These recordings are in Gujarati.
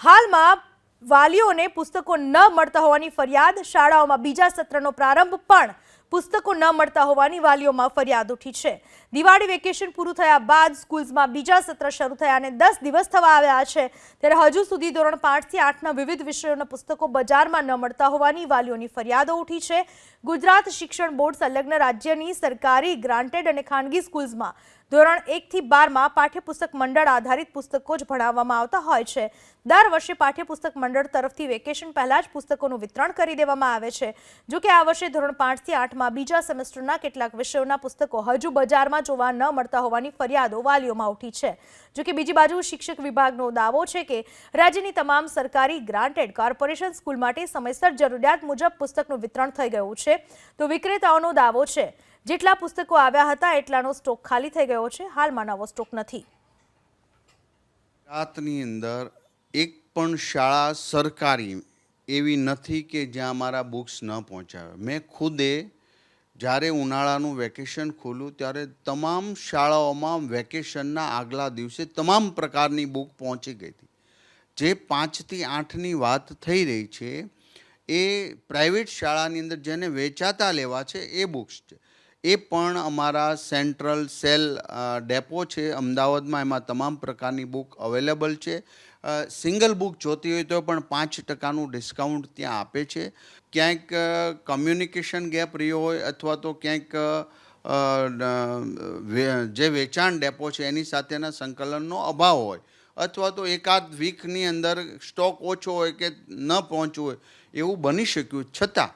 હાલમાં વાલીઓને પુસ્તકો ન મળતા હોવાની ફરિયાદ શાળાઓમાં બીજા સત્રનો પ્રારંભ પણ પુસ્તકો ન મળતા હોવાની વાલીઓમાં ફરિયાદ ઉઠી છે. દિવાળી વેકેશન પૂરું થયા બાદ સ્કૂલ્સમાં બીજા સત્ર શરૂ થયા અને દસ દિવસ થવા આવ્યા છે. ત્યારે હજુ સુધી ધોરણ પાંચથી આઠના વિવિધ વિષયોના પુસ્તકો બજારમાં ન મળતા હોવાની વાલીઓની ફરિયાદો ઉઠી છે. ગુજરાત શિક્ષણ બોર્ડ સંલગ્ન રાજ્યની સરકારી ગ્રાન્ટેડ અને ખાનગી સ્કૂલ્સમાં ધોરણ એકથી બારમાં પાઠ્યપુસ્તક મંડળ આધારિત પુસ્તકો જ ભણાવવામાં આવતા હોય છે. દર વર્ષે પાઠ્યપુસ્તક મંડળ તરફથી વેકેશન પહેલાં જ પુસ્તકોનું વિતરણ કરી દેવામાં આવે છે. જો કે આ વર્ષે ધોરણ પાંચથી આઠમાં બીજા સેમેસ્ટરના કેટલાક વિષયોના પુસ્તકો હજુ બજારમાં જોવા ન મળતા હોવાની ફરિયાદો વાલીઓમાં ઉઠી છે. જોકે બીજી બાજુ શિક્ષક વિભાગનો દાવો છે કે રાજ્યની તમામ સરકારી ગ્રાન્ટેડ કોર્પોરેશન સ્કૂલ માટે સમયસર જરૂરિયાત મુજબ પુસ્તકનું વિતરણ થઈ ગયું છે. તો વિક્રેતાઓનો દાવો છે, જેટલા પુસ્તકો આવ્યા હતા એટલાનો સ્ટોક ખાલી થઈ ગયો છે. હાલમાં નવો સ્ટોક નથી. ગુજરાતની અંદર એક પણ શાળા સરકારી એવી નથી કે જ્યાં મારા બુક્સ ન પહોંચાવે મેં ખુદે જ્યારે ઉનાળાનું વેકેશન ખોલ્યું, ત્યારે તમામ શાળાઓમાં વેકેશનના આગલા દિવસે તમામ પ્રકારની બુક પહોંચી ગઈ હતી. જે પાંચથી આઠની વાત થઈ રહી છે, એ પ્રાઇવેટ શાળાની અંદર જેને વેચાતા લેવા છે, એ બુક્સ છે. એ પણ અમારા સેન્ટ્રલ સેલ ડેપો છે. અમદાવાદમાં એમાં તમામ પ્રકારની બુક અવેલેબલ છે. સિંગલ બુક જોતી હોય તો પણ પાંચ ટકાનું ડિસ્કાઉન્ટ ત્યાં આપે છે. ક્યાંક કમ્યુનિકેશન ગેપ રહ્યો હોય અથવા તો ક્યાંક જે વેચાણ ડેપો છે એની સાથેના સંકલનનો અભાવ હોય અથવા તો એકાદ વીકની અંદર સ્ટોક ઓછો હોય કે ન પહોંચવું હોય એવું બની શક્યું. છતાં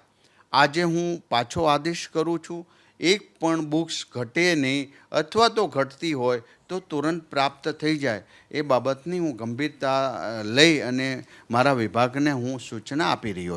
આજે હું પાછો આદેશ કરું છું. એક પણ બુક્સ ઘટે નહીં અથવા તો ઘટતી હોય તો તુરંત પ્રાપ્ત થઈ જાય. એ બાબતની હું ગંભીરતા લઈ અને મારા વિભાગને હું સૂચના આપી રહ્યો